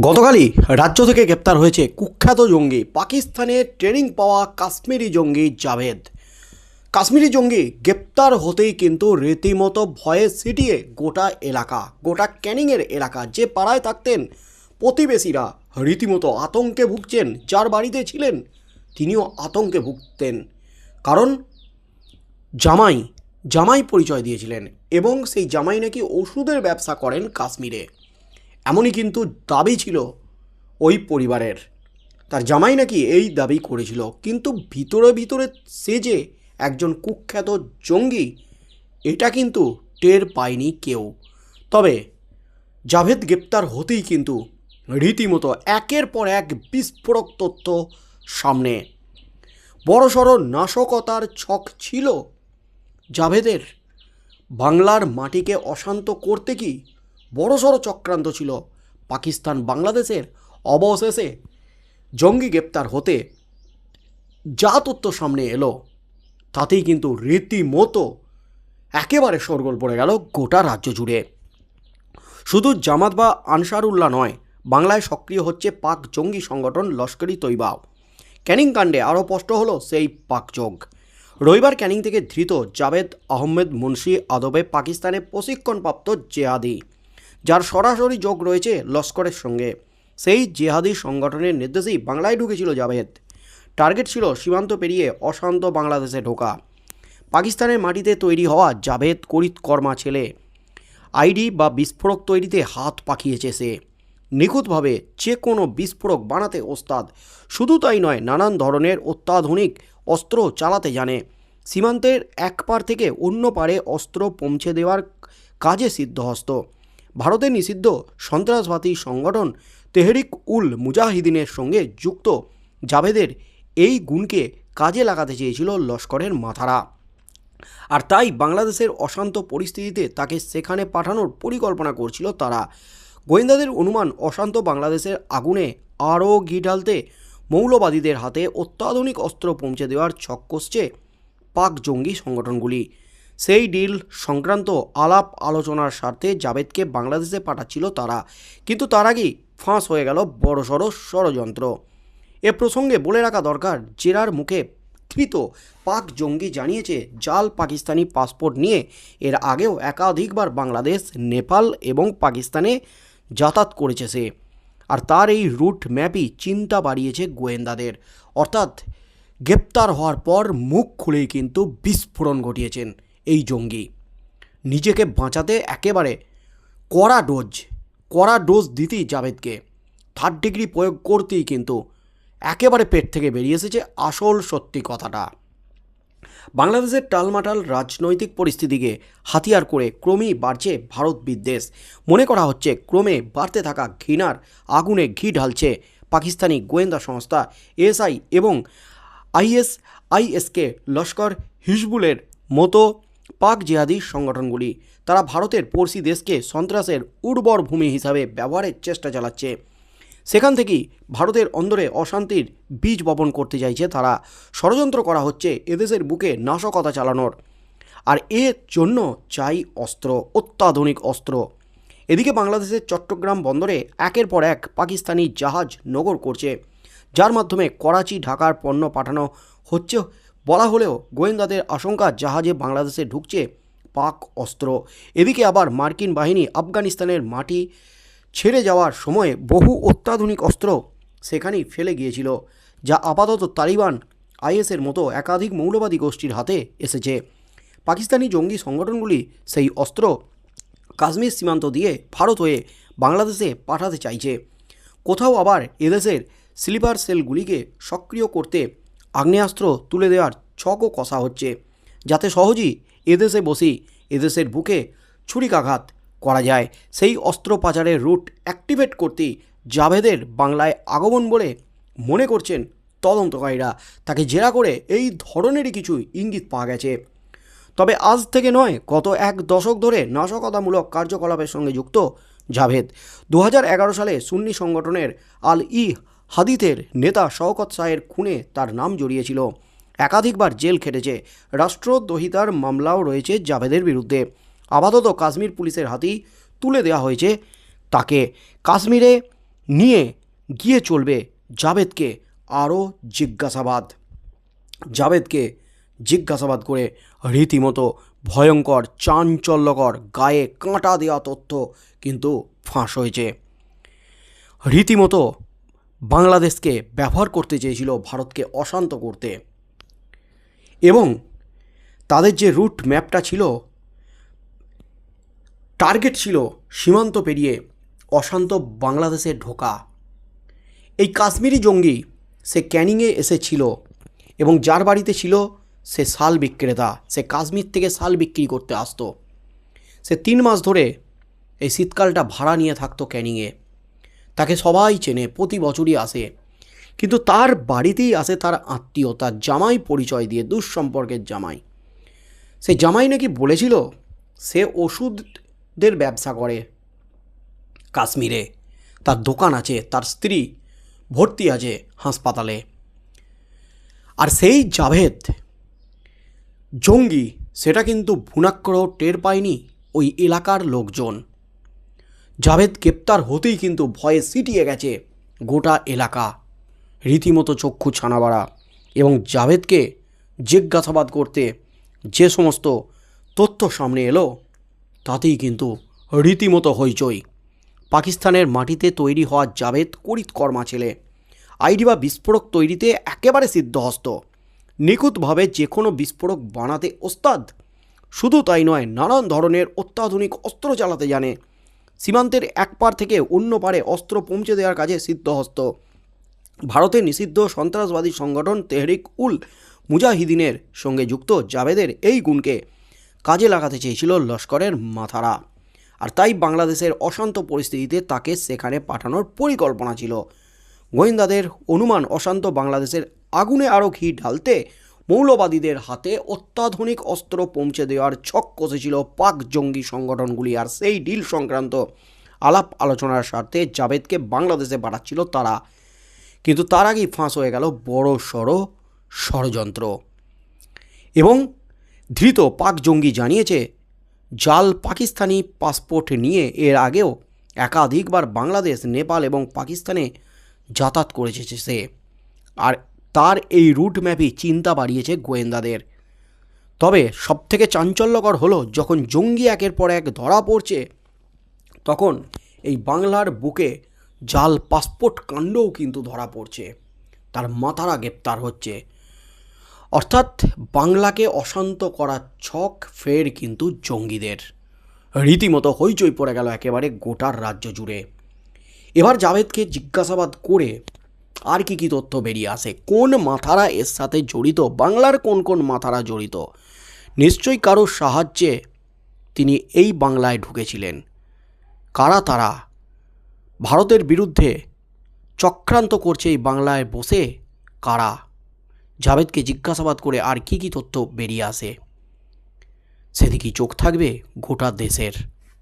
গতকালই রাজ্য থেকে গ্রেপ্তার হয়েছে কুখ্যাত জঙ্গি পাকিস্তানে ট্রেনিং পাওয়া কাশ্মীরি জঙ্গি জাভেদ। কাশ্মীরি জঙ্গি গ্রেপ্তার হতেই কিন্তু রীতিমতো ভয়ে সিটিয়ে গোটা এলাকা, গোটা ক্যানিংয়ের এলাকা যে পাড়ায় থাকতেন প্রতিবেশীরা রীতিমতো আতঙ্কে ভুগছেন, যার বাড়িতে ছিলেন তিনিও আতঙ্কে ভুগতেন। কারণ জামাই জামাই পরিচয় দিয়েছিলেন এবং সেই জামাই নাকি ওষুধের ব্যবসা করেন কাশ্মীরে। এমনই কিন্তু দাবি ছিল ওই পরিবারের। তার জামাই নাকি এই দাবি করেছিল। কিন্তু ভিতরে ভিতরে সে যে একজন কুখ্যাত জঙ্গি, এটা কিন্তু টের পায়নি কেউ। তবে জাভেদ গ্রেপ্তার হতেই কিন্তু রীতিমতো একের পর এক বিস্ফোরক তথ্য সামনে। বড়সড় নাশকতার ছক ছিল জাভেদের। বাংলার মাটিকে অশান্ত করতে কি বড়সড় চক্রান্ত ছিল। পাকিস্তান বাংলাদেশের অবশেষে জঙ্গি গ্রেপ্তার হতে যা তথ্য সামনে এলো, তাতেই কিন্তু রীতিমতো একেবারে সরগোল পড়ে গেল গোটা রাজ্য জুড়ে। শুধু জামাত বা আনসারুল্লাহ নয়, বাংলায় সক্রিয় হচ্ছে পাক জঙ্গি সংগঠন লস্করি তৈবাও ক্যানিং কাণ্ডে আরও স্পষ্ট হলো সেই পাকযোগ রবিবার ক্যানিং থেকে ধৃত জাভেদ আহমেদ মুন্সি আদবে পাকিস্তানে প্রশিক্ষণপ্রাপ্ত জেহাদি। যার সরাসরি যোগ রয়েছে লস্করের সঙ্গে। সেই জেহাদি সংগঠনের নির্দেশেই বাংলায় ঢুকেছিল জাভেদ। টার্গেট ছিল সীমান্ত পেরিয়ে অশান্ত বাংলাদেশে ঢোকা। পাকিস্তানের মাটিতে তৈরি হওয়া জাভেদ করিত কর্মা ছেলে। আইডি বা বিস্ফোরক তৈরিতে হাত পাকিয়েছে সে। নিখুঁতভাবে যে কোনো বিস্ফোরক বানাতে ওস্তাদ। শুধু তাই নয়, নানান ধরনের অত্যাধুনিক অস্ত্র চালাতে জানে। সীমান্তের এক পার থেকে অন্য পারে অস্ত্র পৌঁছে দেওয়ার কাজে সিদ্ধহস্ত। ভারতের নিষিদ্ধ সন্ত্রাসবাদী সংগঠন তেহরিক উল মুজাহিদিনের সঙ্গে যুক্ত জাভেদের এই গুণকে কাজে লাগাতে চেয়েছিল লস্করের মাথারা। আর তাই বাংলাদেশের অশান্ত পরিস্থিতিতে তাকে সেখানে পাঠানোর পরিকল্পনা করছিল তারা। গোয়েন্দাদের অনুমান, অশান্ত বাংলাদেশের আগুনে আরও ঘি ঢালতে মৌলবাদীদের হাতে অত্যাধুনিক অস্ত্র পৌঁছে দেওয়ার ছক কষছে পাক জঙ্গি সংগঠনগুলি। সেই ডিল সংক্রান্ত আলাপ আলোচনার স্বার্থে জাভেদকে বাংলাদেশে পাঠাচ্ছিল তারা। কিন্তু তার আগেই ফাঁস হয়ে গেল বড়সড় ষড়যন্ত্র। এ প্রসঙ্গে বলে রাখা দরকার, জেরার মুখে ধৃত পাক জঙ্গি জানিয়েছে, জাল পাকিস্তানি পাসপোর্ট নিয়ে এর আগেও একাধিকবার বাংলাদেশ, নেপাল এবং পাকিস্তানে যাতায়াত করেছে সে। আর তার এই রুট ম্যাপই চিন্তা বাড়িয়েছে গোয়েন্দাদের। অর্থাৎ গ্রেপ্তার হওয়ার পর মুখ খুলেই কিন্তু বিস্ফোরণ ঘটিয়েছেন। এই জঙ্গি। নিজেকে বাঁচাতে একেবারে কড়া ডোজ কড়া ডোজ দিতেই জাভেদকে। থার্ড ডিগ্রি প্রয়োগ করতেই কিন্তু একেবারে পেট থেকে বেরিয়ে এসেছে আসল সত্যি কথাটা। বাংলাদেশের টালমাটাল রাজনৈতিক পরিস্থিতিকে হাতিয়ার করে ক্রমেই বাড়ছে ভারত বিদ্বেষ। মনে করা হচ্ছে ক্রমে বাড়তে থাকা ঘৃণার আগুনে ঘি ঢালছে পাকিস্তানি গোয়েন্দা সংস্থা এসআই এবং আইএস, আইএসকে লস্কর হিজবুলের মতো পাক জিহাদি সংগঠনগুলি। তারা ভারতের পড়শি দেশকে সন্ত্রাসের উর্বর ভূমি হিসাবে ব্যবহারের চেষ্টা চালাচ্ছে। সেখান থেকেই ভারতের অন্দরে অশান্তির বীজ বপন করতে চাইছে তারা। ষড়যন্ত্র করা হচ্ছে এদেশের বুকে নাশকতা চালানোর। আর এর জন্য চাই অস্ত্র, অত্যাধুনিক অস্ত্র। এদিকে বাংলাদেশের চট্টগ্রাম বন্দরে একের পর এক পাকিস্তানি জাহাজ নগর করছে। যার মাধ্যমে করাচি, ঢাকার পণ্য পাঠানো হচ্ছে বলা হলেও গোয়েন্দাদের আশঙ্কা জাহাজে বাংলাদেশে ঢুকছে পাক অস্ত্র। এদিকে আবার মার্কিন বাহিনী আফগানিস্তানের মাটি ছেড়ে যাওয়ার সময়ে বহু অত্যাধুনিক অস্ত্র সেখানেই ফেলে গিয়েছিল, যা আপাতত তালিবান আইএসের মতো একাধিক মৌলবাদী গোষ্ঠীর হাতে এসেছে। পাকিস্তানি জঙ্গি সংগঠনগুলি সেই অস্ত্র কাশ্মীর সীমান্ত দিয়ে ভারত হয়ে বাংলাদেশে পাঠাতে চাইছে। কোথাও আবার এদেশের স্লিপার সেলগুলিকে সক্রিয় করতে আগ্নেয়াস্ত্র তুলে দেওয়ার ছকও কষা হচ্ছে। যাতে সহজেই এদেশে বসেই এদেশের বুকে ছুরিকাঘাত করা যায়। সেই অস্ত্র পাচারের রুট অ্যাক্টিভেট করতেই জাভেদের বাংলায় আগমন বলে মনে করছেন তদন্তকারীরা। তাকে জেরা করে এই ধরনেরই কিছু ইঙ্গিত পাওয়া গেছে। তবে আজ থেকে নয়, গত এক দশক ধরে নাশকতামূলক কার্যকলাপের সঙ্গে যুক্ত জাভেদ। দু হাজার এগারো সালে সুন্নি সংগঠনের আল ই হাদিতের নেতা শওকত শাহের খুনে তার নাম জড়িয়েছিল। একাধিকবার জেল খেটেছে। রাষ্ট্রদ্রোহিতার মামলাও রয়েছে জাভেদের বিরুদ্ধে। আপাতত কাশ্মীর পুলিশের হাতেই তুলে দেওয়া হয়েছে তাকে। কাশ্মীরে নিয়ে গিয়ে চলবে জাভেদকে আরও জিজ্ঞাসাবাদ। জাভেদকে জিজ্ঞাসাবাদ করে রীতিমতো ভয়ঙ্কর, চাঞ্চল্যকর, গায়ে কাঁটা দেওয়া তথ্য কিন্তু ফাঁস হয়েছে। রীতিমতো বাংলাদেশকে ব্যবহার করতে চেয়েছিল ভারতকে অশান্ত করতে। এবং তাদের যে রুট ম্যাপটা ছিল, টার্গেট ছিল সীমান্ত পেরিয়ে অশান্ত বাংলাদেশে ঢোকা। এই কাশ্মীরি জঙ্গি সে ক্যানিংয়ে এসেছিল এবং যার বাড়িতে ছিল সে শাল বিক্রেতা। সে কাশ্মীর থেকে শাল বিক্রি করতে আসতো। সে তিন মাস ধরে এই শীতকালটা ভাড়া নিয়ে থাকতো ক্যানিংয়ে। তাকে সবাই চেনে, প্রতি বছরই আসে। কিন্তু তার বাড়িতেই আসে তার আত্মীয়, তার জামাই পরিচয় দিয়ে, দুঃসম্পর্কের জামাই। সেই জামাই নাকি বলেছিল, সে ওষুধদের ব্যবসা করে কাশ্মীরে। তার দোকান আছে, তার স্ত্রী ভর্তি আছে হাসপাতালে। আর সেই জাভেদ, জঙ্গি, সেটা কিন্তু ভুনাক্কর টের পায়নি ওই এলাকার লোকজন। জাভেদ গ্রেপ্তার হতেই কিন্তু ভয়ে সিটিয়ে গেছে গোটা এলাকা। রীতিমতো চক্ষু ছানাবাড়া এবং জাভেদকে জিজ্ঞাসাবাদ করতে যে সমস্ত তথ্য সামনে এলো, তাতেই কিন্তু রীতিমতো হইচই। পাকিস্তানের মাটিতে তৈরি হওয়া জাভেদ করিতকর্মা ছেলে। আইডি বা বিস্ফোরক তৈরিতে একেবারে সিদ্ধহস্ত। নিখুঁতভাবে যে কোনো বিস্ফোরক বানাতে ওস্তাদ। শুধু তাই নয়, নানান ধরনের অত্যাধুনিক অস্ত্র চালাতে জানে। সীমান্তের এক পার থেকে অন্য পারে অস্ত্র পৌঁছে দেওয়ার কাজে সিদ্ধহস্ত। ভারতের নিষিদ্ধ সন্ত্রাসবাদী সংগঠন তেহরিক উল মুজাহিদিনের সঙ্গে যুক্ত জাভেদের এই গুণকে কাজে লাগাতে চেয়েছিল লস্করের মাথারা। আর তাই বাংলাদেশের অশান্ত পরিস্থিতিতে তাকে সেখানে পাঠানোর পরিকল্পনা ছিল। গোয়েন্দাদের অনুমান অশান্ত বাংলাদেশের আগুনে আরও ঘি ঢালতে মৌলবাদীদের হাতে অত্যাধুনিক অস্ত্র পৌঁছে দেওয়ার ছক কষেছিল পাক জঙ্গি সংগঠনগুলি, আর সেই ডিল সংক্রান্ত আলাপ আলোচনার স্বার্থে জাভেদকে বাংলাদেশে পাঠাচ্ছিল তারা। কিন্তু তার আগেই ফাঁস হয়ে গেল বড় সড়ো ষড়যন্ত্র। এবং ধৃত পাক জঙ্গি জানিয়েছে, জাল পাকিস্তানি পাসপোর্ট নিয়ে এর আগেও একাধিকবার বাংলাদেশ, নেপাল এবং পাকিস্তানে যাতায়াত করেছে সে। আর তার এই রুট ম্যাপই চিন্তা বাড়িয়েছে গোয়েন্দাদের। তবে সবথেকে চাঞ্চল্যকর হলো যখন জঙ্গি একের পর এক ধরা পড়ছে, তখন এই বাংলার বুকে জাল পাসপোর্ট কাণ্ডও কিন্তু ধরা পড়ছে। তার মাথারা গ্রেপ্তার হচ্ছে। অর্থাৎ বাংলাকে অশান্ত করার ছক ফের কিন্তু জঙ্গিদের। রীতিমতো হইচই পড়ে গেল একেবারে গোটার রাজ্য জুড়ে। এবার জাভেদকে জিজ্ঞাসাবাদ করে আর কি কি তথ্য বেরিয়ে আসে? কোন মাথারা এর সাথে জড়িত? বাংলার কোন কোন মাথারা জড়িত? নিশ্চয়ই কারোর সাহায্যে তিনি এই বাংলায় ঢুকেছিলেন। কারা তারা? ভারতের বিরুদ্ধে চক্রান্ত করছে এই বাংলায় বসে কারা? জাভেদকে জিজ্ঞাসাবাদ করে আর কি কি তথ্য বেরিয়ে আসে? সেদিকেই চোখ থাকবে গোটা দেশের।